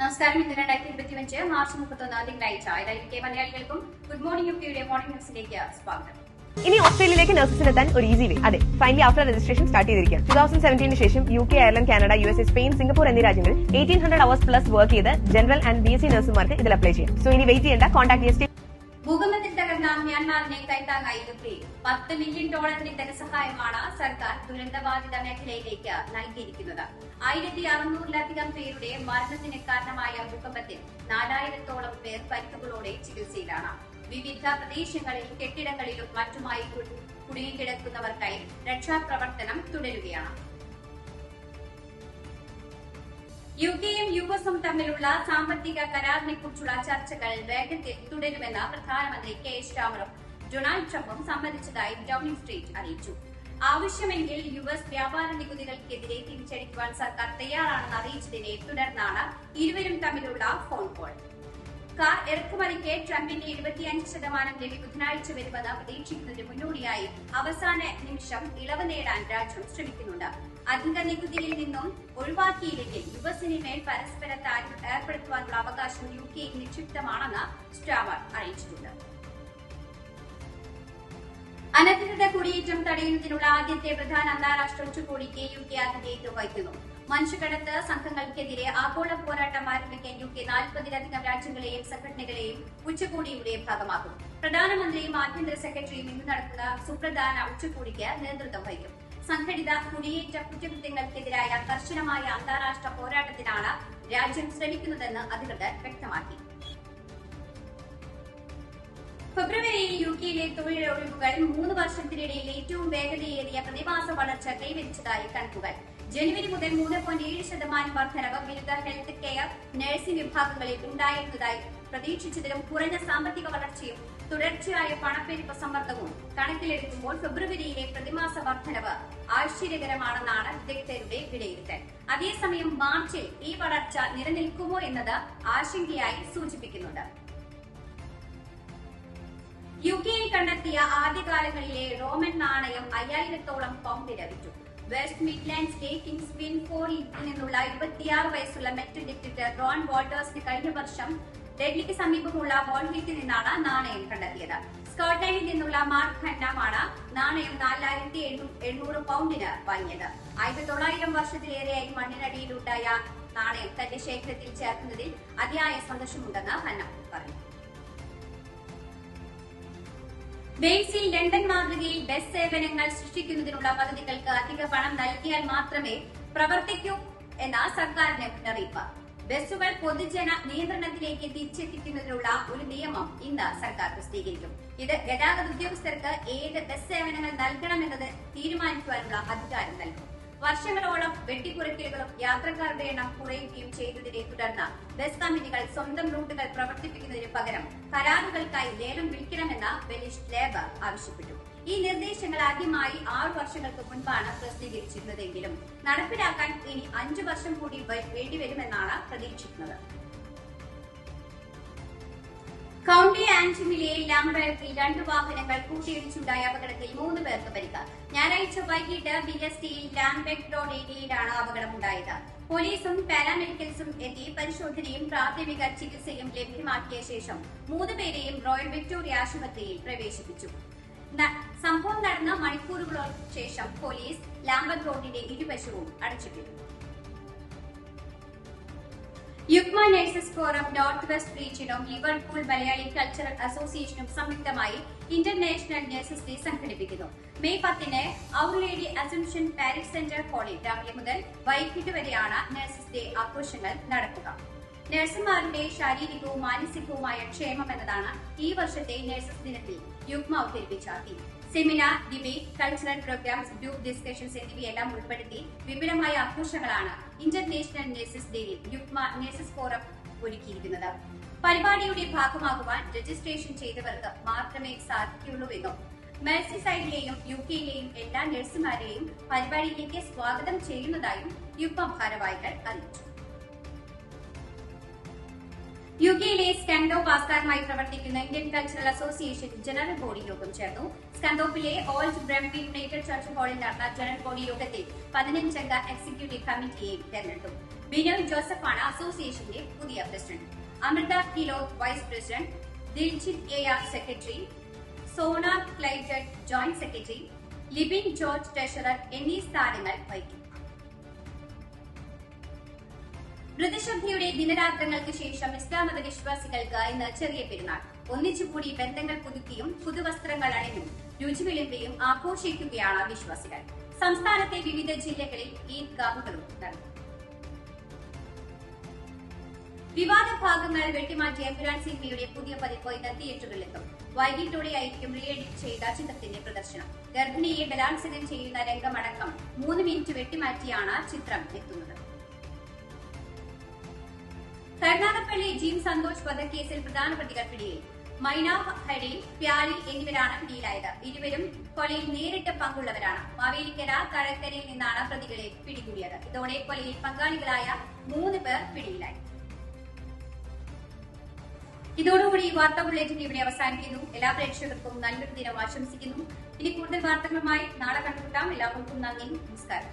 നമസ്കാരം. ഇന്ന് രണ്ടായിരത്തി ഇരുപത്തിയഞ്ച് മാർച്ച് മുപ്പത്തൊന്നാം തിങ്കളാഴ്ച. കെ മലയാളികൾക്കും ഗുഡ് മോർണിംഗ് യുക്തിയുടെ മോർണിംഗ് ന്യൂസിലേക്ക് സ്വാഗതം. ഇനി ഓസ്ട്രേലിയയിലേക്ക് നഴ്സസിനെത്താൻ ഒരു ഈസി വേ അതെ ഫൈനലി ആഫ്റ്റർ രജിസ്ട്രേഷൻ സ്റ്റാർട്ട് ചെയ്തിരിക്കുക ടൂ തൗസൻഡ് സെവന്റീന് ശേഷം U K Ireland Canada U S A Spain Singapore എന്നീ രാജ്യങ്ങളിൽ eighteen hundred hours plus work ചെയ്ത് general and B S C നഴ്സുമാർക്ക് ഇതിൽ അപ്ലൈ ചെയ്യാം. സോ ഇനി വെയിറ്റ് ചെയ്യേണ്ട കോൺടാക്ട് ജിഎസ്ടി ഭൂകമ്പത്തിൽ തകർന്ന മ്യാൻമാറിനെ കൈത്താങ്ങായി പത്ത് മില്യൺ ഡോളറിന്റെ ധനസഹായമാണ് സർക്കാർ ദുരന്തബാധിത മേഖലയിലേക്ക് നൽകിയിരിക്കുന്നത്. ആയിരത്തി അറുന്നൂറിലധികം പേരുടെ മരണത്തിന് കാരണമായ ഭൂകമ്പത്തിൽ നാലായിരത്തോളം പേർ പരിക്കുകളോടെ ചികിത്സയിലാണ്. വിവിധ പ്രദേശങ്ങളിൽ കെട്ടിടങ്ങളിലും മറ്റുമായി കുടുങ്ങിക്കിടക്കുന്നവർക്കായി രക്ഷാപ്രവർത്തനം തുടരുകയാണ്. യു കെയും യു എസും തമ്മിലുള്ള സാമ്പത്തിക കരാറിനെ കുറിച്ചുള്ള ചർച്ചകൾ വേഗത്തിൽ തുടരുമെന്ന് പ്രധാനമന്ത്രി കെ സ്റ്റാമറും ഡൊണാൾഡ് ട്രംപും സമ്മതിച്ചതായി ഡൌണിംഗ് സ്ട്രീറ്റ് അറിയിച്ചു. ആവശ്യമെങ്കിൽ യു എസ് വ്യാപാര നികുതികൾക്കെതിരെ തിരിച്ചടിക്കുവാൻ സർക്കാർ തയ്യാറാണെന്ന് അറിയിച്ചതിനെ തുടർന്നാണ് ഇരുവരും തമ്മിലുള്ള ഫോൺ കോൾ കാർ ഇറക്കുമതിക്ക് ട്രംപിന്റെ എഴുപത്തിയഞ്ച് ശതമാനം ലഭി ബുധനാഴ്ച വരുമെന്ന് പ്രതീക്ഷിക്കുന്നതിന് മുന്നോടിയായി അവസാന നിമിഷം ഇളവ് നേടാൻ രാജ്യം ശ്രമിക്കുന്നുണ്ട്. അധിക നികുതിയിൽ നിന്നും ഒഴിവാക്കിയില്ലെങ്കിൽ യു എസിന് മേൽ പരസ്പര താരിഫ് ഏർപ്പെടുത്തുവാനുള്ള അവകാശം യു കെയിൽ നിക്ഷിപ്തമാണെന്ന് സ്റ്റാമർ അറിയിച്ചിട്ടുണ്ട്. അനധികൃത കുടിയേറ്റം തടയുന്നതിനുള്ള ആദ്യത്തെ പ്രധാന അന്താരാഷ്ട്ര ഉച്ചകോടിക്ക് യു കെ ആതിഥേയത്വം വഹിക്കുന്നു മനുഷ്യക്കടത്ത് സംഘങ്ങൾക്കെതിരെ ആഗോള പോരാട്ടം ആരംഭിക്കാൻ യു കെ നാൽപ്പതിലധികം രാജ്യങ്ങളെയും സംഘടനകളെയും ഉച്ചകോടിയുടെ ഭാഗമാക്കും. പ്രധാനമന്ത്രിയും ആഭ്യന്തര സെക്രട്ടറിയും ഇന്ന് നടക്കുന്ന സുപ്രധാന ഉച്ചകോടിക്ക് നേതൃത്വം വഹിക്കും. സംഘടിത കുടിയേറ്റ കുറ്റകൃത്യങ്ങൾക്കെതിരായ കർശനമായ അന്താരാഷ്ട്ര പോരാട്ടത്തിനാണ് രാജ്യം ശ്രമിക്കുന്നതെന്ന് അധികൃതർ വ്യക്തമാക്കി. ഫെബ്രുവരിയിൽ യു കെയിലെ തൊഴിലൊഴിവുകൾ മൂന്ന് വർഷത്തിനിടയിൽ ഏറ്റവും വേഗതയേറിയ പ്രതിമാസ വളർച്ച കൈവരിച്ചതായി കണക്കുകൾ. ജനുവരി മുതൽ മൂന്ന് പോയിന്റ് ഏഴ് ശതമാനം വർധനവ് ബിരുദ ഹെൽത്ത് കെയർ നഴ്സിംഗ് വിഭാഗങ്ങളിൽ ഉണ്ടായിരുന്നതായി പ്രതീക്ഷിച്ചതിലും കുറഞ്ഞ സാമ്പത്തിക വളർച്ചയും തുടർച്ചയായ പണപ്പെരുപ്പ സമ്മർദ്ദവും കണക്കിലെടുക്കുമ്പോൾ ഫെബ്രുവരിയിലെ പ്രതിമാസ വർധനവ് ആശ്ചര്യകരമാണെന്നാണ് വിദഗ്ധരുടെ വിലയിരുത്തൽ. അതേസമയം മാർച്ചിൽ ഈ വളർച്ച നിലനിൽക്കുമോ എന്നത് ആശങ്കയായി സൂചിപ്പിക്കുന്നുണ്ട്. യു കെയിൽ കണ്ടെത്തിയ ആദ്യകാലങ്ങളിലെ റോമൻ നാണയം അയ്യായിരത്തോളം പൗണ്ട് ലഭിച്ചു വെസ്റ്റ് മിഡ്ലാൻഡ്സിലെ കിങ്സ് വിൻ ഫോറിൽ നിന്നുള്ള ഇരുപത്തിയാറ് വയസ്സുള്ള മെറ്റൽ ഡിറ്റക്ടർ റോൺ വോൾട്ടേഴ്സിന് കഴിഞ്ഞ വർഷം ഡെഡ്ലിക്ക് സമീപമുള്ള വോൾഹിറ്റിൽ നിന്നാണ് നാണയം കണ്ടെത്തിയത്. സ്കോട്ട്ലൻഡിൽ നിന്നുള്ള മാർക്ക് ഖന്നാമാണ് നാണയം നാലായിരത്തി എണ്ണൂറ് പൗണ്ടിന് വാങ്ങിയത്. ആയിരത്തി തൊള്ളായിരം വർഷത്തിലേറെയായി മണ്ണിനടിയിലുണ്ടായ നാണയം തന്റെ ശേഖരത്തിൽ ചേർക്കുന്നതിൽ അതിയായ സന്തോഷമുണ്ടെന്ന് ഹന്ന പറഞ്ഞു. വെയിൽസിൽ ലണ്ടൻ മാതൃകയിൽ ബസ് സേവനങ്ങൾ സൃഷ്ടിക്കുന്നതിനുള്ള പദ്ധതികൾക്ക് അധിക പണം നൽകിയാൽ മാത്രമേ പ്രവർത്തിക്കൂ എന്ന സർക്കാരിന്റെ മുന്നറിയിപ്പ്. ബസ്സുകൾ പൊതുജന നിയന്ത്രണത്തിലേക്ക് തിരിച്ചെത്തിക്കുന്നതിനുള്ള ഒരു നിയമം ഇന്ന് സർക്കാർ പ്രസിദ്ധീകരിക്കും. ഇത് ഗതാഗത ഉദ്യോഗസ്ഥർക്ക് ഏത് ബസ് സേവനങ്ങൾ നൽകണമെന്നത് തീരുമാനിക്കുവാനുള്ള അധികാരം നൽകും. വർഷങ്ങളോളം വെട്ടിക്കുറയ്ക്കലുകളും യാത്രക്കാരുടെ എണ്ണം കുറയുകയും ചെയ്തതിനെ തുടർന്ന് ബസ് കമ്പനികൾ സ്വന്തം റൂട്ടുകൾ പ്രവർത്തിപ്പിക്കുന്നതിന് പകരം കരാറുകൾക്കായി ലേലം വിളിക്കണമെന്ന് ബെലിഷ് ലേബർ ആവശ്യപ്പെട്ടു. ഈ നിർദ്ദേശങ്ങൾ ആദ്യമായി ആറു വർഷങ്ങൾക്ക് മുൻപാണ് പ്രസിദ്ധീകരിച്ചിരുന്നതെങ്കിലും നടപ്പിലാക്കാൻ ഇനി അഞ്ചു വർഷം കൂടി വേണ്ടിവരുമെന്നാണ് പ്രതീക്ഷിക്കുന്നത്. കൌണ്ടി ആന്റിമിലെ ലാംബർട്ടിൽ രണ്ട് വാഹനങ്ങൾ കൂട്ടിയിടിച്ചുണ്ടായ അപകടത്തിൽ മൂന്ന് പേർക്ക് പരിക്ക്. ഞായറാഴ്ച വൈകിട്ട് ബി എസ് ടിയിൽ ലാംബെക് റോഡ് ഏരിയയിലാണ് അപകടമുണ്ടായത്. പോലീസും പാരാമെഡിക്കൽസും എത്തി പരിശോധനയും പ്രാഥമിക ചികിത്സയും ലഭ്യമാക്കിയ ശേഷം മൂന്ന് പേരെയും റോയൽ വിക്ടോറിയ ആശുപത്രിയിൽ പ്രവേശിപ്പിച്ചു. സംഭവം നടന്ന മണിക്കൂറുകളോ ശേഷം പോലീസ് ലാംബക് റോഡിന്റെ ഇരുവശവും അടച്ചിട്ടിരുന്നു. UUKMA nurses forum north west റീജിയനും Liverpool Malayali cultural അസോസിയേഷനും സംയുക്തമായി ഇന്റർനാഷണൽ നഴ്സസ് ഡേ സംഘടിപ്പിക്കുന്നു. മെയ് പത്തിന് our lady assumption parish centre ഹാളിൽ രാവിലെ മുതൽ വൈകിട്ട് വരെയാണ് നഴ്സസ് ഡേ ആഘോഷങ്ങൾ നടക്കുക. നഴ്സുമാരുടെ ശാരീരികവും മാനസികവുമായ ക്ഷേമം എന്നതാണ് ഈ വർഷത്തെ നഴ്സസ് ദിനത്തിൽ യുഗ്മ അവതരിപ്പിച്ച theme. Seminar debate cultural programmes group discussions എന്നിവയെല്ലാം ഉൾപ്പെടുത്തി വിപുലമായ ആഘോഷങ്ങളാണ് ഇന്റർനാഷണൽ നഴ്സസ് ഡേയിൽ യുക്മ നഴ്സസ് ഫോറം ഒരുക്കിയിരിക്കുന്നത്. പരിപാടിയുടെ ഭാഗമാകുവാൻ രജിസ്ട്രേഷൻ ചെയ്തവർക്ക് മാത്രമേ സാധിക്കുകയുള്ളൂവെന്നും മെർസിസൈഡിലെയും യു കെയിലെയും എല്ലാ നഴ്സുമാരെയും പരിപാടിയിലേക്ക് സ്വാഗതം ചെയ്യുന്നതായും യുഗ്മ ഭാരവാഹികൾ അറിയിച്ചു. യു കെയിലെ സ്റ്റാൻഡോ പാസ്കാരുമായി പ്രവർത്തിക്കുന്ന Indian cultural association general body യോഗം ചേർന്നു സ്കാൻഡോപ്പിലെ ഓൾഡ് ബ്രംബി യുണൈറ്റഡ് ചർച്ച് ഹാളിൽ നടന്ന ജനറൽ ബോഡി യോഗത്തിൽ പതിനഞ്ചംഗ എക്സിക്യൂട്ടീവ് കമ്മിറ്റിയെ തെരഞ്ഞെടുത്തു. ബിനോയ് ജോസഫാണ് അസോസിയേഷന്റെ പുതിയ president Amrita kilo vice president Diljith A R secretary Sona ക്ലൈറ്റഡ് joint secretary Libin George treasurer എന്നീ സ്ഥാനങ്ങൾ വഹിക്കും. മൃതശബ്ദയുടെ ദിനരാത്രങ്ങൾക്ക് ശേഷം ഇസ്ലാം മത വിശ്വാസികൾക്ക് ഇന്ന് ചെറിയ പെരുന്നാൾ. ഒന്നിച്ചുകൂടി ബന്ധങ്ങൾ പുതുക്കിയും പുതുവസ്ത്രങ്ങൾ അണിഞ്ഞും രുചി വിളമ്പിയും ആഘോഷിക്കുകയാണ് വിശ്വാസികൾ. സംസ്ഥാനത്തെ വിവിധ ജില്ലകളിൽ ഈദ്ഗാഹുകളും നടന്നു. വിവാദ ഭാഗങ്ങൾ വെട്ടിമാറ്റിയ എമ്പുരാൻ സിനിമയുടെ പുതിയ പതിപ്പ് ഇന്ന് തിയേറ്ററുകളിലെത്തും. വൈകിട്ടോടെയായിരിക്കും റീ എഡിറ്റ് ചെയ്ത ചിത്രത്തിന്റെ പ്രദർശനം. ഗർഭിണിയെ ബലാത്സംഗം ചെയ്യുന്ന രംഗമടക്കം മൂന്ന് മിനിറ്റ് വെട്ടിമാറ്റിയാണ് ചിത്രം എത്തുന്നത്. കരുനാഗപ്പള്ളി ജിം സന്തോഷ് വധക്കേസിൽ പ്രധാന പ്രതികൾ പിടിയിൽ. മൈന ഹരി പ്യാലി എന്നിവരാണ് പിടിയിലായത്. ഇരുവരും കൊലയിൽ നേരിട്ട് പങ്കുള്ളവരാണ്. മാവേലിക്കര കഴക്കരയിൽ നിന്നാണ് പ്രതികളെ പിടികൂടിയത്. ഇതോടെ കൊലയിൽ പങ്കാളികളായ മൂന്ന് പേർ പിടിയിലായി. ഇതോടുകൂടി വാർത്താ ബുള്ളറ്റിൻ ഇവിടെ അവസാനിക്കുന്നു. എല്ലാ പ്രേക്ഷകർക്കും നല്ലൊരു ദിനം ആശംസിക്കുന്നു. ഇനി കൂടുതൽ വാർത്തകളുമായി നാളെ കണ്ടുമുട്ടാം. എല്ലാവർക്കും നന്ദി. നമസ്കാരം.